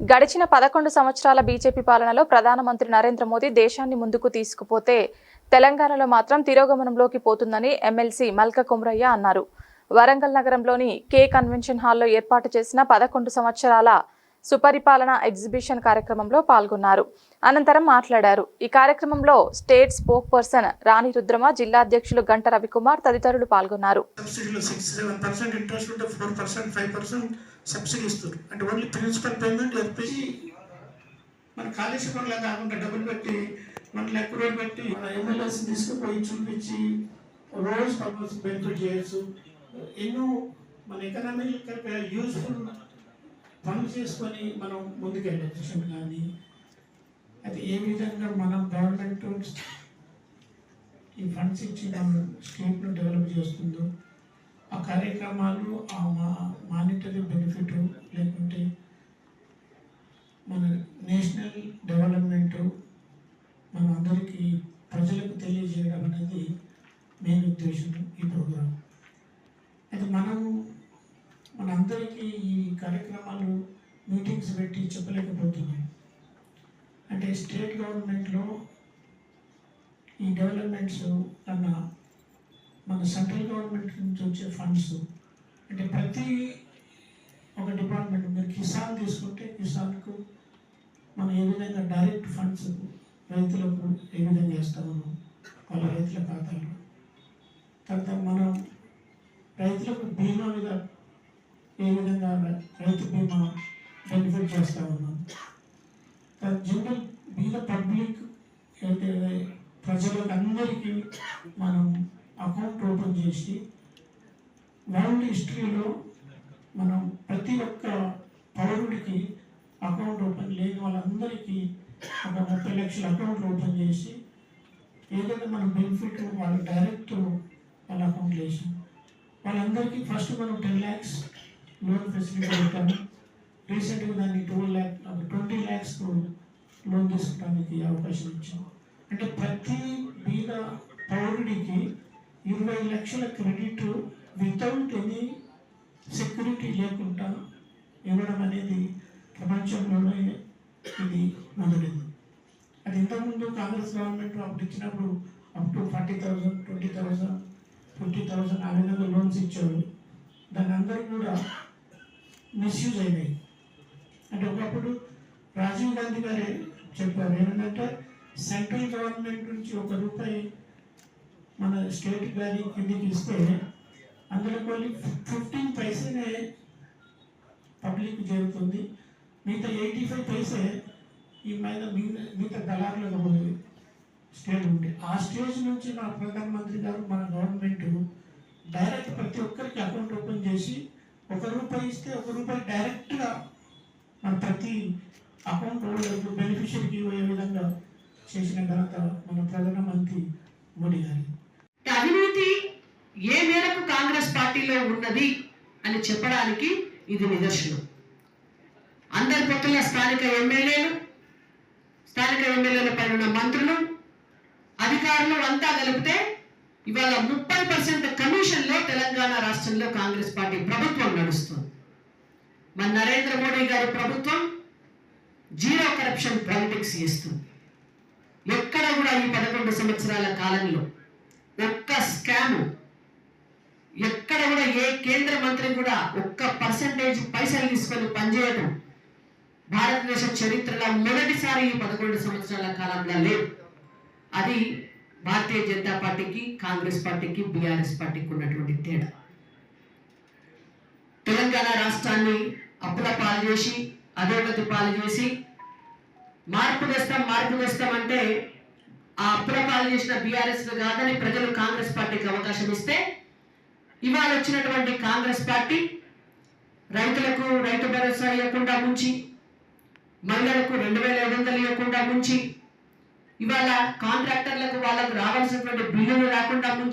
గడిచిన పదకొండు సంవత్సరాల బీజేపీ పాలనలో ప్రధానమంత్రి నరేంద్ర మోదీ దేశాన్ని ముందుకు తీసుకుపోతే తెలంగాణలో మాత్రం తిరోగమనంలోకి పోతుందని ఎమ్మెల్సీ మల్క కుమ్రయ్య అన్నారు. వరంగల్ నగరంలోని కే కన్వెన్షన్ హాల్లో ఏర్పాటు చేసిన పదకొండు సంవత్సరాల సుపరిపాలన ఎగ్జిబిషన్ కార్యక్రమంలో పాల్గొన్నారు. అనంతరం మాట్లాడారు. ఈ కార్యక్రమంలో state spoke person Rani Rudrama జిల్లా అధ్యక్షులు గంట రవికుమార్ తదితరులు పాల్గొన్నారు. అంటే ఓన్లీ ప్రిన్సిపల్ పేమెంట్ మన కాకుండా డబ్బులు పెట్టి మన పెట్టి మన ఎమ్మెల్యేస్ తీసుకుపోయి చూపించి రోజు బెనిఫిట్ చేయొచ్చు. ఎన్నో మన ఎకనామిక్ యూస్ఫుల్ పనులు చేసుకొని మనం ముందుకెళ్ళచ్చు కానీ అది ఏ విధంగా మనం గవర్నమెంట్ ఈ ఫండ్స్ ఇచ్చి మనం స్టేట్ను డెవలప్ చేస్తుందో ఆ కార్యక్రమాలు ఆ మా మానిటరీ బెనిఫిట్ లేకుంటే మన నేషనల్ డెవలప్మెంట్ మన అందరికీ ప్రజలకు తెలియజేయడం అనేది మెయిన్ ఉద్దేశం ఈ ప్రోగ్రాం అయితే మనం మనందరికీ ఈ కార్యక్రమాలు మీటింగ్స్ పెట్టి చెప్పలేకపోతున్నాయి. అంటే స్టేట్ గవర్నమెంట్లో ఈ డెవలప్మెంట్స్ కన్నా మన సెంట్రల్ గవర్నమెంట్ నుంచి వచ్చే ఫండ్స్ అంటే ప్రతి ఒక డిపార్ట్మెంట్ మీరు కిసాన్ తీసుకుంటే కిసాన్కు మనం ఏ విధంగా డైరెక్ట్ ఫండ్స్ రైతులకు ఏ విధంగా వేస్తామో వాళ్ళ రైతుల ఖాతాలో తర్వాత మనం రైతులకు బీమా మీద ఏ విధంగా రైతు బీమా బెనిఫిట్ చేస్తా ఉన్నాం. జనరల్ మీద పబ్లిక్ అయితే ప్రజలకు అందరికీ మనం అకౌంట్ ఓపెన్ చేసి వరల్డ్ హిస్టరీలో మనం ప్రతి ఒక్క పౌరుడికి అకౌంట్ ఓపెన్ లేని వాళ్ళందరికీ ఒక ముప్పై లక్షల అకౌంట్ ఓపెన్ చేసి ఏదైతే మనం బెనిఫిట్ వాళ్ళు డైరెక్ట్ వాళ్ళ అకౌంట్ వేసాం వాళ్ళందరికీ ఫస్ట్ మనం టెన్ ల్యాక్స్ లోన్ ఫెసిలిటీ పెట్టాము. రీసెంట్గా దాన్ని two lakh twenty lakhs loan తీసుకోవడానికి అవకాశం ఇచ్చాం. అంటే ప్రతి బీద పౌరుడికి ఇరవై లక్షల క్రెడిట్ వితౌట్ ఎనీ సెక్యూరిటీ లేకుండా ఇవ్వడం అనేది ప్రపంచంలోనే ఇది మొదటిది అది ఇంతకుముందు కాంగ్రెస్ గవర్నమెంట్ అప్పుడు ఇచ్చినప్పుడు up to forty thousand twenty thousand fifty thousand ఆ విధంగా లోన్స్ ఇచ్చారు దాని అందరూ కూడా మిస్యూజ్ అయినాయి. అంటే ఒకప్పుడు రాజీవ్ గాంధీ గారు చెప్పారు. ఏంటంటే సెంట్రల్ గవర్నమెంట్ నుంచి ఒక రూపాయి మన స్టేట్ గారి కిందికి ఇస్తే అందులో కొన్ని ఫిఫ్టీన్ పైసనే పబ్లిక్ జరుగుతుంది మిగతా ఎయిటీ ఫైవ్ పైసే ఈ మీద మిగతా దళారులకు పోయి స్టేట్ ఉంది ఆ స్టేజ్ నుంచి మన ప్రధానమంత్రి గారు మన గవర్నమెంట్ డైరెక్ట్ ప్రతి ఒక్కరికి అకౌంట్ ఓపెన్ చేసి ఒక రూపాయి ఇస్తే ఒక రూపాయి డైరెక్ట్గా ప్రతి అకౌంట్ హోల్డర్కు బెనిఫిషియరీకి ఇవ్వే విధంగా చేసిన ఘనత మన ప్రధానమంత్రి మోడీ గారి. అవినీతి ఏ మేరకు కాంగ్రెస్ పార్టీలో ఉన్నది అని చెప్పడానికి ఇది నిదర్శనం. అందరి పక్కల స్థానిక ఎమ్మెల్యేలు స్థానిక ఎమ్మెల్యేల పైన ఉన్న మంత్రులు అధికారులు అంతా కలిపితే ఇవాళ ముప్పై పర్సెంట్ కమిషన్లో తెలంగాణ రాష్ట్రంలో కాంగ్రెస్ పార్టీ ప్రభుత్వం నడుస్తుంది. మన నరేంద్ర మోడీ గారి ప్రభుత్వం జీరో కరప్షన్ పాలిటిక్స్ చేస్తుంది. ఎక్కడ కూడా ఈ పదకొండు సంవత్సరాల కాలంలో ఒక్క స్కామ్ ఎక్కడ కూడా ఏ కేంద్ర మంత్రి కూడా ఒక్క పర్సంటేజ్ పైసలు తీసుకొని పనిచేయడం భారతదేశ చరిత్రలో మొదటిసారి ఈ పదకొండు సంవత్సరాల కాలంలో లేదు. అది భారతీయ జనతా పార్టీకి కాంగ్రెస్ పార్టీకి బీఆర్ఎస్ పార్టీకి ఉన్నటువంటి తేడా. తెలంగాణ రాష్ట్రాన్ని అప్పుల పాలు చేసి అధోగతి పాలు చేసి మార్పు తెస్తాం మార్పు తెస్తాం అంటే ఆ అప్పుల పాలు చేసిన బీఆర్ఎస్ కాదని ప్రజలు కాంగ్రెస్ పార్టీకి అవకాశం ఇస్తే ఇవాళ వచ్చినటువంటి కాంగ్రెస్ పార్టీ రైతులకు రైతు భరోసా ఇవ్వకుండా ముంచి మహిళలకు రెండు వేల ఐదు వందలు ఇవ్వకుండా ముంచి ఇవాళ కాంట్రాక్టర్లకు వాళ్ళకు రావాల్సినటువంటి బిల్లులు రాకుండా ముంచి